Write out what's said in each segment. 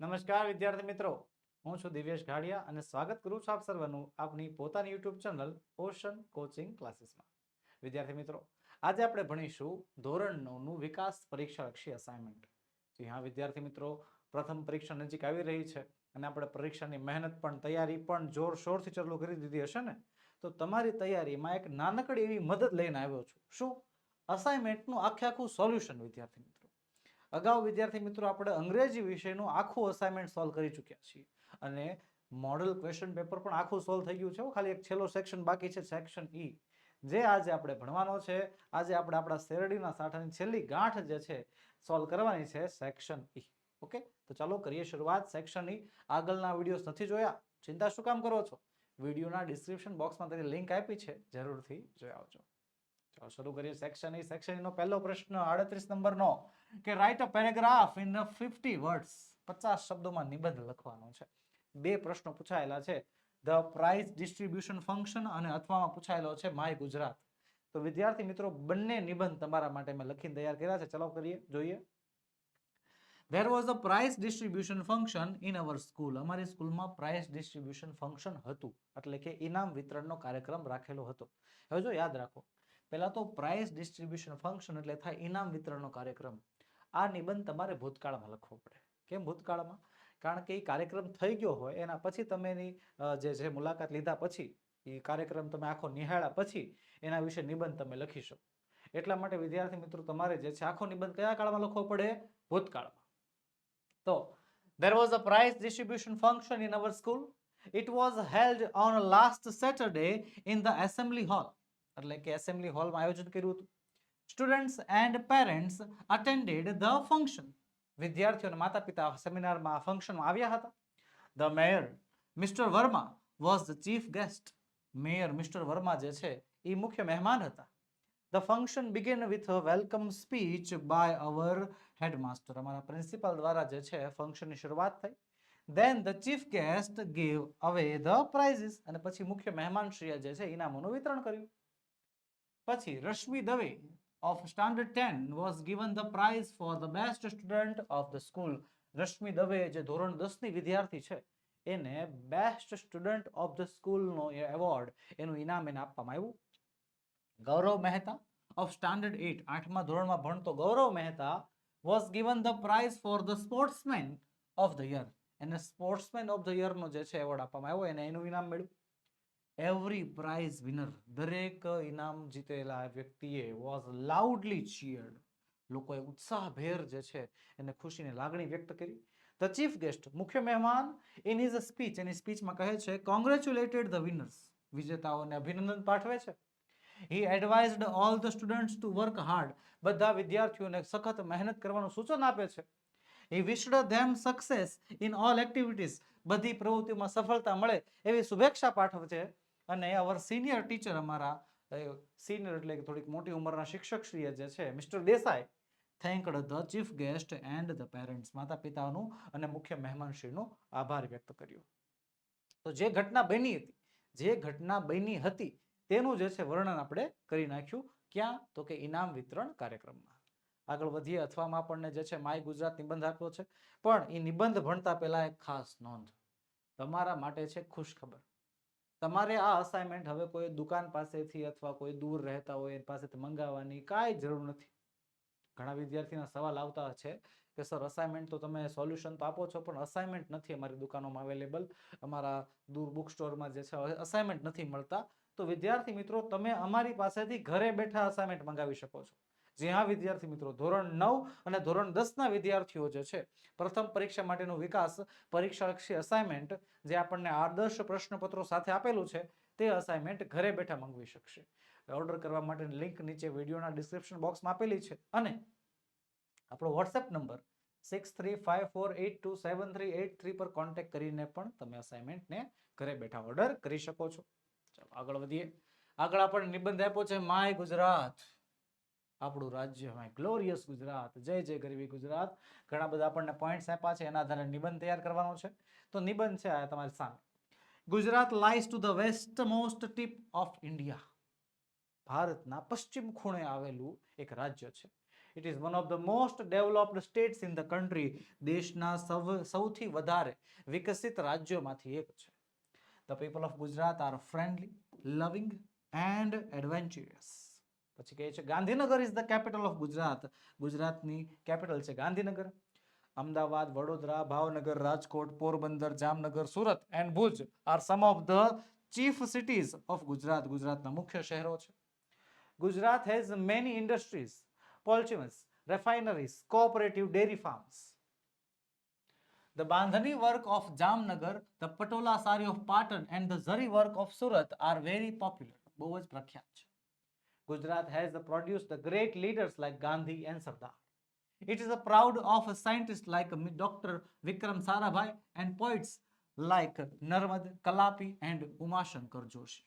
નમસ્કાર, વિદ્યાર્થી મિત્રો. હું છું દિવ્યેશ ઘાડિયા અને સ્વાગત કરું છું આપ સર્વનું આપની પોતાની યુટ્યુબ ચેનલ ઓશન કોચિંગ ક્લાસીસમાં. વિદ્યાર્થી મિત્રો, આજે આપણે ભણીશું ધોરણ નવનું વિકાસ પરીક્ષા લક્ષી અસાઇનમેન્ટ જી હા, વિદ્યાર્થી મિત્રો, પ્રથમ પરીક્ષા નજીક આવી રહી છે અને આપણે પરીક્ષાની મહેનત પણ, તૈયારી પણ જોરશોરથી ચાલુ કરી દીધી હશે ને? તો તમારી તૈયારીમાં એક નાનકડી એવી મદદ લઈને આવ્યો છું. શું? અસાઇનમેન્ટનું આખે આખું સોલ્યુશન વિદ્યાર્થી અગાઉ વિદ્યાર્થી મિત્રો આપણે અંગ્રેજી વિષયનું આખું અસાઇનમેન્ટ સોલ્વ કરી ચૂક્યા છીએ. અને મોડલ ક્વેશ્ચન પેપર પણ આખું સોલ્વ થઈ ગયું છે. ખાલી એક છેલ્લો સેક્શન બાકી છે સેક્શન ઈ જે આજે આપણે ભણવાનો છે, આજે આપણે આપણા શેરડીના સાઠાની છેલ્લી ગાંઠ જે છે સોલ્વ કરવાની છે સેક્શન ઈ ઓકે તો ચાલો કરીએ શરૂઆત. સેક્શન ઈ આગળના વિડીયોઝ નથી જોયા? ચિંતા શું કામ કરો છો? વિડીયોના ડિસ્ક્રિપ્શન બોક્સમાં તેની લિંક આપી છે. જરૂરથી જોઈ આવજો. ચાલો, શરૂ કરીએ સેક્શન ઈ સેક્શન નો પહેલો પ્રશ્ન, આડત્રીસ નંબરનો, કે write a paragraph in fifty words પચાસ શબ્દોમાં નિબંધ લખવાનો છે. બે પ્રશ્નો પૂછાયેલા છે. ધ પ્રાઇસ ડિસ્ટ્રીબ્યુશન ફંક્શન અને અથવામાં પૂછાયેલો છે માય ગુજરાત. તો વિદ્યાર્થી મિત્રો, બંને નિબંધ તમારા માટે મેં લખીને તૈયાર કર્યા છે. ચલો કરીએ, જોઈએ. There was a price distribution function in our school. અમારી સ્કૂલમાં price distribution function હતું. એટલે કે ઇનામ વિતરણનો કાર્યક્રમ રાખેલો હતો. હવે જો યાદ રાખો પહેલા તો પ્રાઇસ ડિસ્ટ્રીબ્યુશન ફંક્શન એટલે થાય ઇનામ વિતરણનો કાર્યક્રમ. આ નિબંધ તમારે ભૂતકાળમાં લખવો પડે. કેમ ભૂતકાળમાં? કારણ કે એ કાર્યક્રમ થઈ ગયો હોય, એના પછી તમે એની જે જે મુલાકાત લીધા પછી, એ કાર્યક્રમ તમે આખો નિહાળ્યા પછી, એના વિશે નિબંધ તમે લખી શકો. એટલા માટે વિદ્યાર્થી મિત્રો, તમારે જે છે આખો નિબંધ કયા કાળમાં લખવો પડે? ભૂતકાળમાં. તો, there was a prize distribution function in our school. It was held on last saturday in the assembly hall. એટલે કે એસેમ્બલી હોલમાં આયોજન કર્યું હતું. Students and parents attended the function વિદ્યાર્થીઓ અને માતા પિતા સેમિનારમાં ફંક્શનમાં આવ્યા હતા. The mayor mister Verma was the chief guest mayor mister Verma જે છે, એ મુખ્ય મહેમાન હતા. The function began with a welcome speech by our headmaster અમારા પ્રિન્સિપાલ દ્વારા જે છે ફંક્શનની શરૂઆત થઈ. Then the chief guest gave away the prizes અને પછી મુખ્ય મહેમાનશ્રીએ જે છે ઇનામોનું વિતરણ કર્યું. પછી Rashmi Dave of standard ten was given the prize for the best student of the school Rashmi Dave જે ધોરણ દસની વિદ્યાર્થી છે, એને બેસ્ટ સ્ટુડન્ટ ઓફ ધ સ્કૂલનો એવોર્ડ એનું ઇનામ એને આપવામાં આવ્યું. Gaurav Mehta of standard eight આઠમા ધોરણમાં ભણતો Gaurav Mehta was given the prize for the sportsman of the year એને સ્પોર્ટ્સમેન ઓફ ધ યરનો જે છે એવોર્ડ આપવામાં આવ્યો, એને એનું ઇનામ મળ્યું. એવરી પ્રાઇઝ વિનર દરેક ઇનામ જીતેલા વ્યક્તિએ વોઝ લાઉડલી ચીયર્ડ લોકોએ ઉત્સાહભેર જે છે એને ખુશીની લાગણી વ્યક્ત કરી. ધ ચીફ ગેસ્ટ મુખ્ય મહેમાન ઇન હિઝ સ્પીચ એની સ્પીચમાં કહે છે કોંગ્રેચ્યુલેટેડ ધ વિનર્સ વિજેતાઓને અભિનંદન પાઠવે છે. He advised all the students to work hard બધા વિદ્યાર્થીઓને સખત મહેનત કરવાનું સૂચન આપે છે. He wished them success in all activities બધી પ્રવૃત્તિઓમાં સફળતા મળે એવી શુભેચ્છા પાઠવે છે. અને અવર સિનિયર ટીચર અમારા સિનિયર એટલે કે થોડીક મોટી ઉંમરના શિક્ષકશ્રીએ જે છે, mister Desai thanked the chief guest and the parents માતા પિતાનું અને મુખ્ય મહેમાનશ્રીનો આભાર વ્યક્ત કર્યો. તો જે ઘટના બની હતી, જે ઘટના બની હતી, તેનું જે છે વર્ણન આપણે કરી નાખ્યું. ક્યાં? તો કે ઇનામ વિતરણ કાર્યક્રમમાં. આગળ વધીએ, અથવામાં આપણને જે છે માય ગુજરાત નિબંધ આપ્યો છે. પણ એ નિબંધ ભણતા પહેલા એક ખાસ નોંધ. તમારા માટે છે ખુશ ખબર તમારે આ અસાઇનમેન્ટ હવે કોઈ દુકાન પાસેથી અથવા કોઈ દૂર રહેતા હોય, એની પાસેથી મંગાવવાની કાંઈ જરૂર નથી. ઘણા વિદ્યાર્થીના સવાલ આવતા છે કે, સર અસાઇનમેન્ટ તો તમે સોલ્યુશન તો આપો છો, પણ અસાઇનમેન્ટ નથી અમારી દુકાનોમાં અવેલેબલ અમારા દૂર બુક સ્ટોરમાં જે છે અસાઇનમેન્ટ નથી મળતા. તો વિદ્યાર્થી મિત્રો, તમે અમારી પાસેથી ઘરે બેઠા અસાઇનમેન્ટ મંગાવી શકો છો. જી હા, વિદ્યાર્થી મિત્રો, ધોરણ નવ અને ધોરણ દસના વિદ્યાર્થીઓ જે છે, પ્રથમ પરીક્ષા માટેનો વિકાસ પરીક્ષાલક્ષી અસાઇનમેન્ટ જે આપણને આદર્શ પ્રશ્નપત્રો સાથે આપેલું છે, તે અસાઇનમેન્ટ ઘરે બેઠા મંગવી શકશે. ઓર્ડર કરવા માટેની લિંક નીચે વિડીયોના ડિસ્ક્રિપ્શન બોક્સમાં આપેલી છે અને આપણો WhatsApp number six three five four eight two seven three eight three પર કોન્ટેક્ટ કરીને પણ તમે અસાઇનમેન્ટને ઘરે બેઠા ઓર્ડર કરી શકો છો. ચાલો આગળ વધીએ. આગળ આપણને નિબંધ આપ્યો છે, માય ગુજરાત. આપણું રાજ્ય માય ગ્લોરિયસ ગુજરાત, જય જય ગરવી ગુજરાત. ઘણા બધા આપણને પોઈન્ટ્સ આપ્યા છે, એના આધારે નિબંધ તૈયાર કરવાનો છે. તો નિબંધ છે આ તમારી સામે. Gujarat lies to the west most tip of India ભારતના પશ્ચિમ ખૂણે આવેલું એક રાજ્ય છે. It is one of the most developed states in the country દેશના સૌ- સૌથી વધારે વિકસિત રાજ્યોમાંથી એક છે. The people of Gujarat are friendly loving and adventurous પછી કહે છે, Gandhinagar is the capital of Gujarat. ગુજરાતની કેપિટલ છે Gandhinagar. Ahmedabad, Vadodara, Bhavnagar, Rajkot, Porbandar, Jamnagar, Surat and Bhuj are some of the chief cities of Gujarat. ગુજરાતના મુખ્ય શહેરો છે. Gujarat has many industries pollutions refineries cooperative dairy farms the bandhani work of jamnagar, the patola sari of patan and the zari work of surat are very popular. બહુ જ પ્રખ્યાત છે. Gujarat has produced great leaders like gandhi and sardar. It is a proud of a scientist like dr vikram sarabhai and poets like Narmad Kalapi and Umashankar Joshi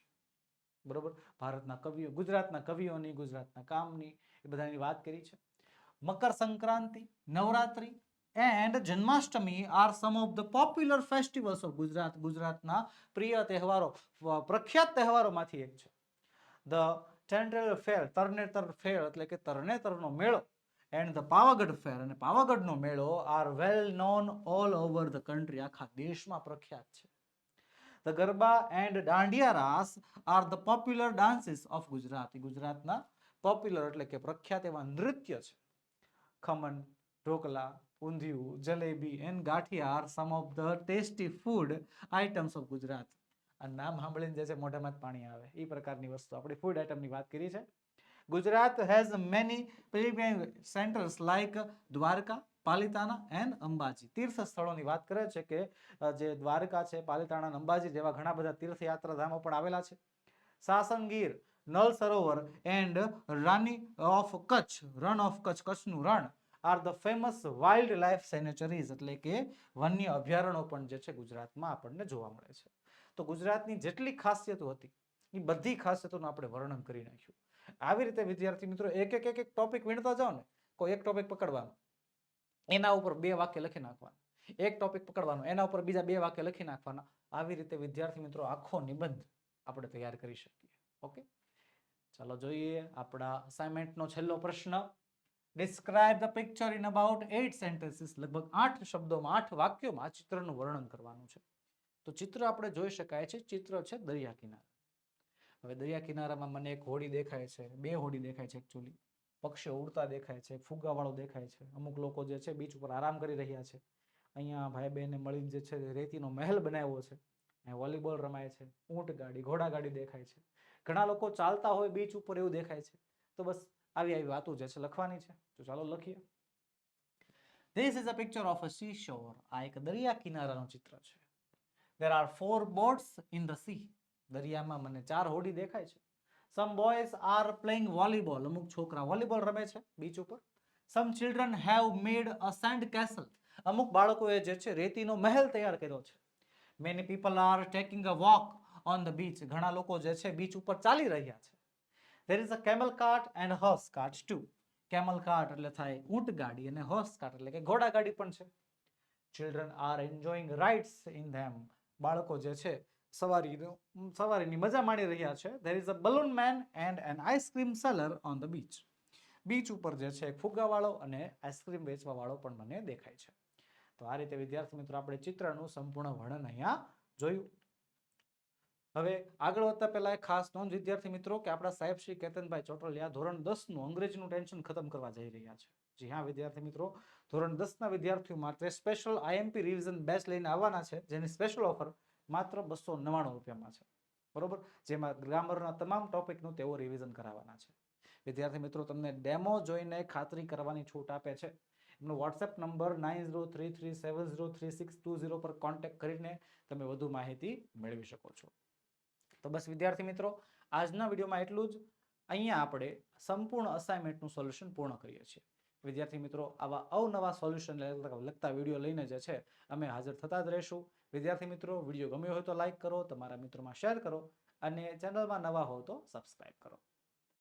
બરોબર? ભારતના કવિઓ, ગુજરાતના કવિઓની, ગુજરાતના કામની, એ બધાની વાત કરી છે. Makar Sankranti, Navratri and Janmashtami are some of the popular festivals of Gujarat. ગુજરાતના પ્રિય તહેવારો પ્રખ્યાત તહેવારોમાંથી એક છે. ધ ટેન્ડ્રેલ ફેર તરણેતર ફેર એટલે કે તરણેતરનો મેળો એન્ડ ધ પાવાગઢ ફેર અને પાવાગઢનો મેળો are well known all over the country આખા દેશમાં પ્રખ્યાત છે. The garba and dandiya raas are the popular dances of Gujarat ગુજરાતના પોપ્યુલર એટલે કે પ્રખ્યાત એવા નૃત્ય છે. Khaman, dhokla, undhiyu, jalebi and gathiya are some of the tasty food items of Gujarat આ નામ સાંભળીને જે છે મોઢામાં જ પાણી આવે. એ પ્રકારની વસ્તુ. આપણે ફૂડ આઇટમની વાત કરી છે. Gujarat has many centres like Dwarka Palitana and Ambaji. તીર્થ સ્થળોની વાત કરે છે કે જે દ્વારકા છે, પાલિતાણા અંબાજી જેવા ઘણા બધા તીર્થયાત્રા ધામો પણ આવેલા છે. Sasan Gir Nal Sarovar and Rann of Kutch, Rann of Kutch, કચ્છનું રણ are the famous wildlife sanctuaries એટલે કે વન્ય અભયારણ્યો પણ જે છે ગુજરાતમાં આપણને જોવા મળે છે. તો ગુજરાતની જેટલી ખાસિયતો હતી એ બધી ખાસિયતોનું આપણે વર્ણન કરી નાખ્યું. આવી રીતે, વિદ્યાર્થી મિત્રો, એક એક એક એક ટોપિક વીણતા જાઓ ને કોઈ એક ટોપિક પકડવાનો. એના ઉપર બે વાક્ય લખી નાખવાના. એક ટોપિક પકડવાનો, એના ઉપર બીજા બે વાક્ય લખી નાખવાના. આવી રીતે, વિદ્યાર્થી મિત્રો, આખો નિબંધ આપણે તૈયાર કરી શકીએ. ઓકે? ચાલો જોઈએ આપણા અસાઇનમેન્ટનો છેલ્લો પ્રશ્ન. Describe the picture in about eight sentences લગભગ આઠ શબ્દોમાં, આઠ વાક્યોમાં આ ચિત્રનું વર્ણન કરવાનું છે. તો ચિત્ર આપણે જોઈ શકાય છે, ચિત્ર છે દરિયા કિનારા. હવે દરિયા કિનારામાં મને એક હોડી દેખાય છે, બે હોડી દેખાય છે એકચ્યુઅલી પક્ષીઓ ઉડતા દેખાય છે ફુગ્ગાવાળો દેખાય છે. અમુક લોકો જે છે બીચ ઉપર આરામ કરી રહ્યા છે. અહીંયા ભાઈ બહેને મળીને જે છે રેતીનો મહેલ બનાવ્યો છે. વોલીબોલ રમાય છે, ઊંટ ગાડી, ઘોડા ગાડી દેખાય છે. ઘણા લોકો ચાલતા હોય બીચ ઉપર એવું દેખાય છે. તો બસ આવી આવી વાતો જે છે લખવાની છે. તો ચાલો લખીએ. This is a picture of a seashore આ એક દરિયા કિનારાનું ચિત્ર છે. There are four boats in the sea દરિયામાં મને ચાર હોડી દેખાય છે. Some boys are playing volleyball અમુક છોકરા વોલીબોલ રમે છે બીચ ઉપર. Some children have made a sand castle અમુક બાળકોએ જે છે રેતીનો મહેલ તૈયાર કર્યો છે. Many people are taking a walk on the beach ઘણા લોકો જે છે બીચ ઉપર ચાલી રહ્યા છે. There is a camel cart and horse cart to camel cart એટલે થાય ઊંટ ગાડી અને હોર્સ કાર્ટ એટલે કે ઘોડા ગાડી પણ છે. Children are enjoying rides in them બાળકો જે છે, સવારી સવારીની મજા માણી રહ્યા છે. There is a balloon man and an ice cream seller on the beach beach ઉપર જે છે ફુગ્ગાવાળો અને આઈસ્ક્રીમ વેચવાવાળો પણ મને દેખાય છે. તો આ રીતે વિદ્યાર્થી મિત્રો આપણે ચિત્રનું સંપૂર્ણ વર્ણન અહીંયા જોયું. હવે આગળ વધતા પહેલા એક ખાસ નોંધ, વિદ્યાર્થી મિત્રો, કે આપણા સાહેબ શ્રી કેતનભાઈ ચોટલિયા ધોરણ દસનું અંગ્રેજીનું ટેન્શન ખતમ કરવા જઈ રહ્યા છે. જી હા, વિદ્યાર્થી મિત્રો, ધોરણ દસ ના વિદ્યાર્થીઓ માટે સ્પેશિયલ આઈએમપી રિવિઝન બેચ લઈને આવવાના છે, જેની સ્પેશિયલ ઓફર માત્ર બસો નવ્વાણું રૂપિયામાં છે. બરોબર? જેમાં ગ્રામરના તમામ ટોપિકનું તેઓ રિવિઝન કરાવવાના છે. વિદ્યાર્થી મિત્રો, તમને ડેમો જોઈને ખાતરી કરવાની છૂટ આપે છે. એમનો WhatsApp number nine zero three three seven zero three six two zero પર કોન્ટેક્ટ કરીને તમે વધુ માહિતી મેળવી શકો છો. તો બસ વિદ્યાર્થી મિત્રો, આજના વિડીયોમાં એટલું જ. અહીંયા આપણે સંપૂર્ણ અસાઇનમેન્ટનું સોલ્યુશન પૂર્ણ કરીએ છીએ. વિદ્યાર્થી મિત્રો, આવા અવનવા સોલ્યુશન લગતા વીડિયો લઈને જે છે, અમે હાજર થતા જ રહીશું. વિદ્યાર્થી મિત્રો, વીડિયો ગમ્યો હોય તો લાઇક કરો, તમારા મિત્રોમાં શેર કરો અને ચેનલમાં નવા હો તો સબસ્ક્રાઇબ કરો.